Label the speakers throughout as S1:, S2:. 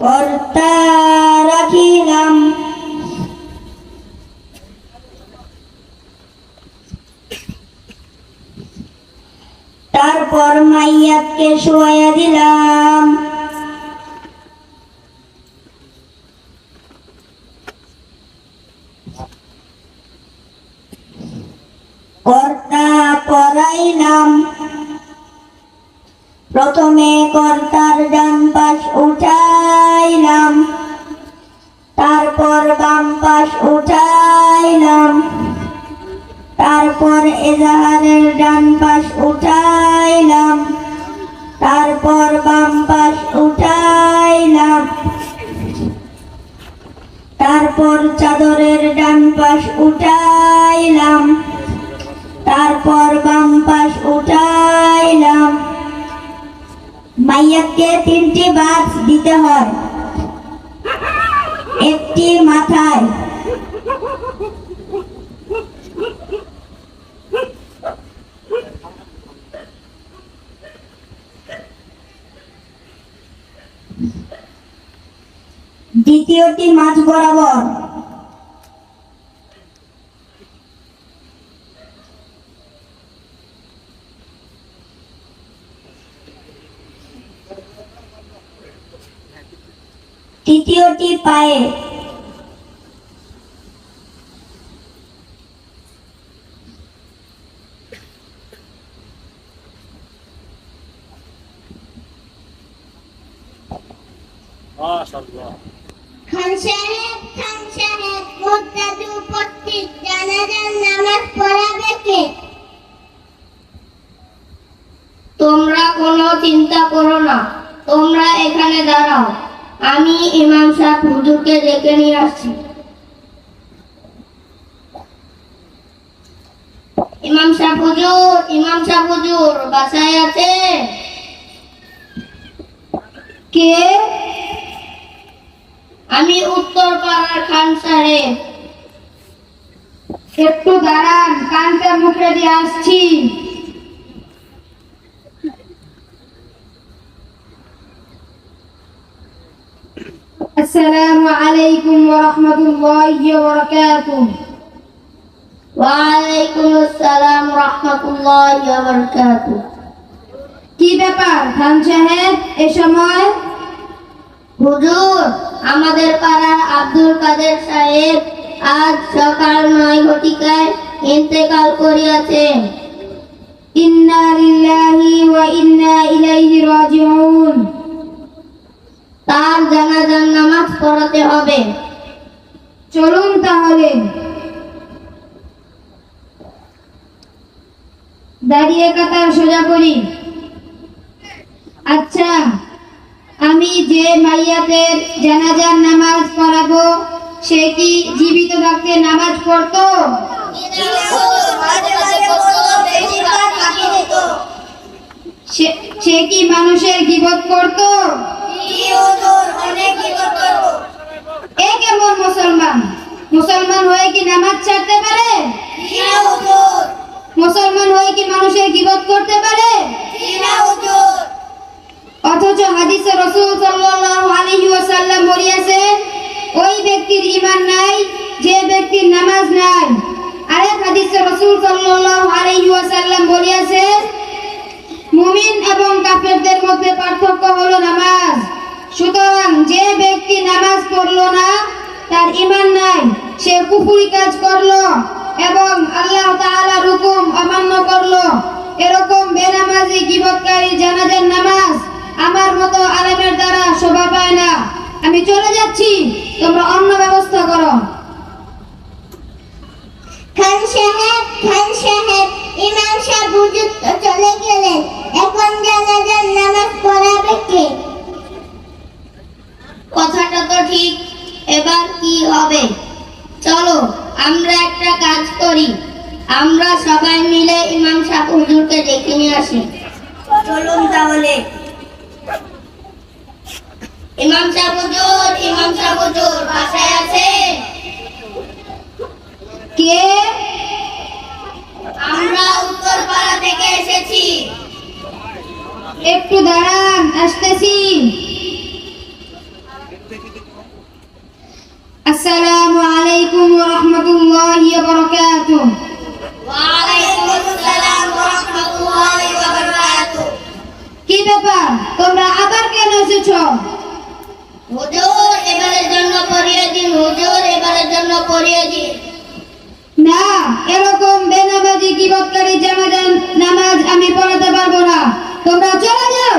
S1: কর্তা রাখিলাম। তারপর মাইয়াকে শোয়া দিলাম। কর্তা পড়াইলাম প্রথমে কর্তার ডান পাশ উঠাইলাম পাশ উঠাইলাম। তারপর এজাহারের ডান পাশ উঠাইলাম। তারপর বাম পাশ উঠাইলাম। তারপর চাদরের ডান পাশ উঠাইলাম। তারপর বাম পাশ উঠাইলাম। মাইয়াকে তিনটি বাস দিতে হয়। একটি মাথায় দ্বিতীয়টি মাঝ বরাবর। তৃতীয়টি পায়ে
S2: মাশাআল্লাহ
S3: খান সাহেব খান সাহেব মুদ্রাদু উপস্থিত জানাজার নামাজ পড়াবে কে তোমরা কোনো চিন্তা করো না। তোমরা এখানে দাঁড়াও। আমি ইমাম সাহেব হুজুরকে ডেকে নিয়ে আসছি। ইমাম সাহেব হুজুর, ইমাম সাহেব হুজুর, বাসায় আছে? কে? আমি উত্তর পাড়ার খান সাহেব।
S4: একটু দাঁড়ান, কানটা মুখে দিয়ে আসছি। আসসালামু আলাইকুম ওয়া রাহমাতুল্লাহি ওয়া বারাকাতুহু।
S3: ওয়ালাইকুম আসসালাম রহমতুল্লাহ বারকাতুহ।
S4: কি ব্যাপার খান সাহেব এ সময়?
S3: হুজুর আমাদের পাড়ার আব্দুল কাদের সাহেব আজ সকাল নয় ঘটিকায় ইন্তেকাল করিয়াছেন।
S4: ইন্না লিল্লাহি ওয়া ইন্না ইলাইহি রাজিউন।
S3: তার জানাজার নামাজ পড়াতে হবে।
S4: চলুন তাহলে। দাঁড়িয়ে কাতার সোজা করি। আচ্ছা আমি যে মাইয়াদের জানাজার নামাজ পড়াবো, সে কি জীবিত থাকতে নামাজ পড়তো? সে- সে কি মানুষের গিবত করতো? এ কেমন মুসলমান? মুসলমান হয়ে কি নামাজ ছাড়তে পারে? মুসলমান হয়ে কি মানুষের গিবত করতে পারে? অথচ হাদিসে রসুল সাল্লাল্লাহু আলাইহি ওয়াসাল্লাম বলিয়েছেন ওই ব্যক্তির ঈমান নাই যে ব্যক্তির নামাজ নাই। আরেক হাদিসে রসুল সাল্লাল্লাহু আলাইহি ওয়াসাল্লাম বলিয়েছেন মুমিন এবং কাফেরদের মধ্যে পার্থক্য হলো নামাজ। সুতরাং যে ব্যক্তি নামাজ পড়ল না, তার ইমান নাই। সে কুফরি কাজ করল এবং আল্লাহ তাআলার হুকুম অমান্য করল। এরকম বেনামাজি গিবতকারী জানাজার নামাজ আমার মতো আলেমের দ্বারা শোভা পায় না। আমি চলে যাচ্ছি, তোমরা অন্য ব্যবস্থা করো।
S3: খান সাহেব খান সাহেব, ইমাম সাহেব চলে গেলেন। এখন জানাজার নামাজ পড়াবে কে? কথাটা তো ঠিক। এবার কি হবে? চলো, আমরা একটা কাজ করি। আমরা সবাই মিলে ইমাম সাহেব হুজুরকে ডেকে নিয়ে আসি।
S1: চলুন তাহলে।
S3: ইমাম সাহেব হুজুর, ইমাম সাহেব হুজুর, বাসায় আছে
S4: কে?
S3: আমরা উত্তর পাড়া থেকে এসেছি।
S4: একটু দাঁড়ান, আসতেছি। আসসালামু আলাইকুম ওয়া রাহমাতুল্লাহি ওয়া বারাকাতুহু।
S3: ওয়ালাইকুম আসসালাম ওয়া রাহমাতুল্লাহি ওয়া বারাকাতুহু।
S4: কি ব্যাপার? তোমরা আবার কেন এসেছ?
S3: হুজুর এবারের জন্য পড়িয়ে দিন হুজুর এবারের জন্য পড়িয়ে দিন।
S4: না এরকম বেনামাজি কিবতকারী জামাজান নামাজ আমি পড়াতে পারব না। তোমরা চলে যাও।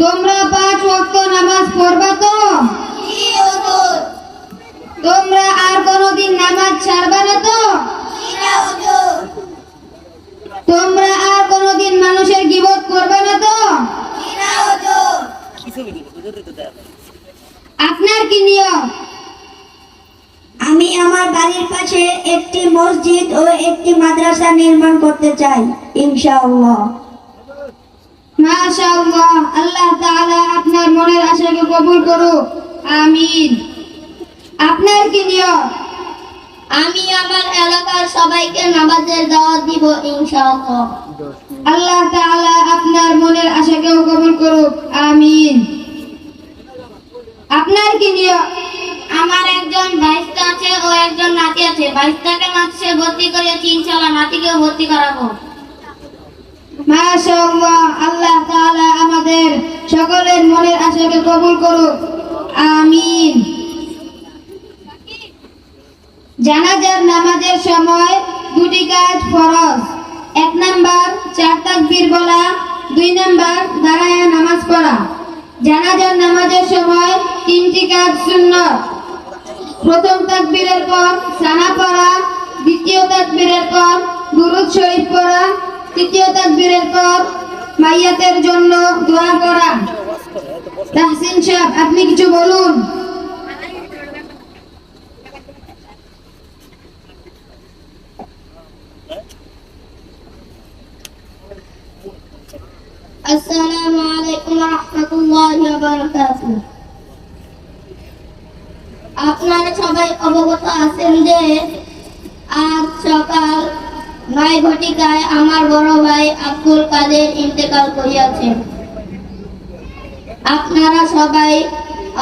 S4: তোমরা পাঁচ ওয়াক্ত নামাজ পড়বা তো? তোমরা আর কোনোদিন নামাজ ছাড়বা না তো? তোমরা আর কোনোদিন মানুষের গিবত করবে না তো? আপনার কি নিয়ম?
S1: আমি আমার বাড়ির পাশে একটি মসজিদ ও একটি মাদ্রাসা নির্মাণ করতে চাই ইনশাআল্লাহ।
S4: মাশাআল্লাহ আল্লাহ তাআলা আপনার মনের আশাকে কবুল করুক। আমিন। আপনার কি নিয়ম
S3: আমি আমার এলাকার সবাইকে নামাজের দাওয়াত দিব ইনশাআল্লাহ।
S4: আল্লাহ তাআলা আপনার মনের আশাকেও কবুল করুক। আমিন। আপনার কি নিয়ম
S3: আমার একজন ভাইস্তা আছে ও একজন নাতি আছে। ভাইস্তাকে নাচে ভর্তি করিয়েছি ইনশাআল্লাহ নাতিকে ভর্তি করাবো।
S4: মাশাআল্লাহ, আল্লাহ তাআলা আমাদের সকলের মনের আশাকে কবুল করুক। আমিন। জানাজার নামাজের সময় দুটি কাজ ফরজ। এক নাম্বার, চার তাকবীর বলা, দুই নাম্বার, দাঁড়ায় নামাজ পড়া। জানাজার নামাজের সময় তিনটি কাজ সুন্নত। প্রথম তাকবীরের পর সানা পড়া, দ্বিতীয় তাকবীরের পর দুরূদ শরীফ পড়া তৃতীয় তাকবীরের পর মাইয়াতের জন্য দোয়া করা। তাহসিন সাহেব, আপনি কিছু বলুন?
S3: আলাইকুম ওয়া রাহমাতুল্লাহি ওয়া বারাকাতুহু। আপনারা সবাই অবগত আছেন যে আজ সকাল নয় ঘটিকায় আমার বড় ভাই আব্দুল কাদের ইন্তেকাল করিয়াছেন আপনারা সবাই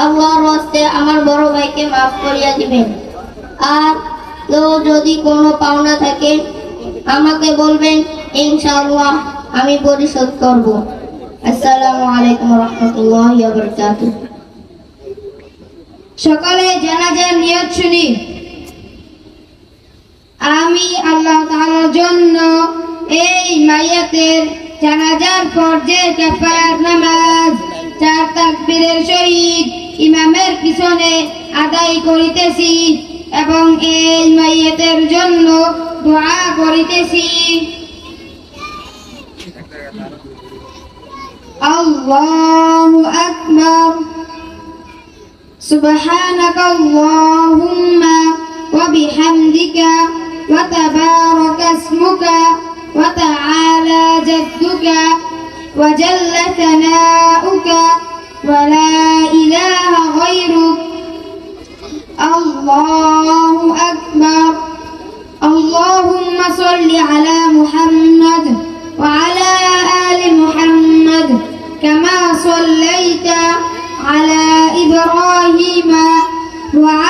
S3: আল্লাহর হস্তে আমার বড় ভাইকে মাফ করিয়া দিবেন। আর কেউ যদি কোনো পাওনা থাকে, আমাকে বলবেন, ইনশাআল্লাহ আমি পরিশোধ করব। আসসালামু আলাইকুম রহমতুল্লাহ বারকাতুহ
S4: সকালে জানাজার নিয়ত শুনি। আমি আল্লাহ মাইয়াতের জানাজার ফরজে কাফার নামাজ চার তাকবীরের সহিত ইমামের পিছনে আদায় করিতেছি এবং এই মাইয়াতের জন্য দোয়া করিতেছি আল্লাহু আকবার سبحانك اللهم وبحمدك وتبارك اسمك وتعالى جدك وجل ثناؤك ولا إله غيرك. الله أكبر. اللهم صل على محمد وعلى آل محمد كما صليت على إبراهيم وعلى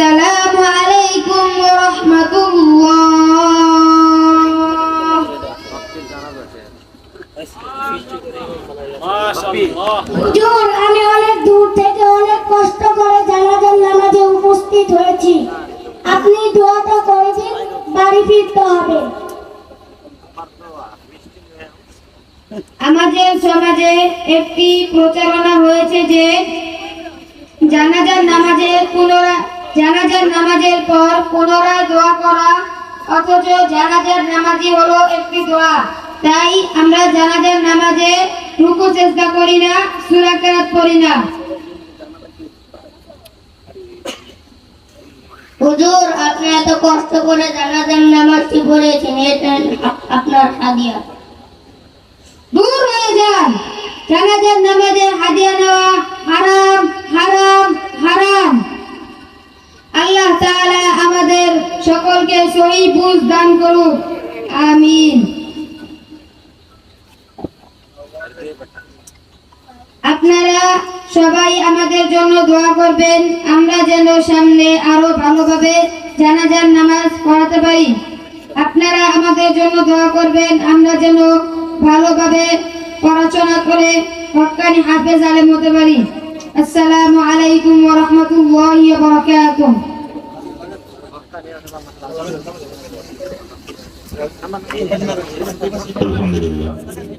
S4: السلام عليكم ورحمة الله
S2: মাশাআল্লাহ
S1: হুজুর আমি অনেক দূর থেকে অনেক কষ্ট করে জানাজার নামাজে উপস্থিত হয়েছি আপনি দোয়াটা করে দিন বাড়ি ফিরতে হবে
S4: আমাদের সমাজে একটি প্রচারণা হয়েছে যে জানাজার নামাজের পুনরা জানাজার নামাজের পর পুনরায় দোয়া করা অথচ জানাজার নামাজই হলো একটি দোয়া। তাই আমরা জানাজার নামাজে রুকু চেষ্টা করি না সুরাকাত করি না।
S3: হুজুর আপনি এত কষ্ট করে জানাজার নামাজটি পড়েছেন? এটা আপনার হাদিয়া।
S4: দূর হয়ে যান। জানাজার নামাজে হাদিয়া নেওয়া হারাম হারাম হারাম আল্লাহ তাআলা আমাদের সকলকে সহি বুঝ দান করুক। আমিন। আপনারা সবাই আমাদের জন্য দোয়া করবেন। আমরা যেন সামনে আরও ভালোভাবে জানাজার নামাজ পড়াতে পারি। আপনারা আমাদের জন্য দোয়া করবেন। আমরা যেন ভালোভাবে পড়াশোনা করে হক্কানি হাফেজ আলেম হতে পারি। আসসালামু আলাইকুম ওয়া রাহমাতুল্লাহি বারাকাতুহু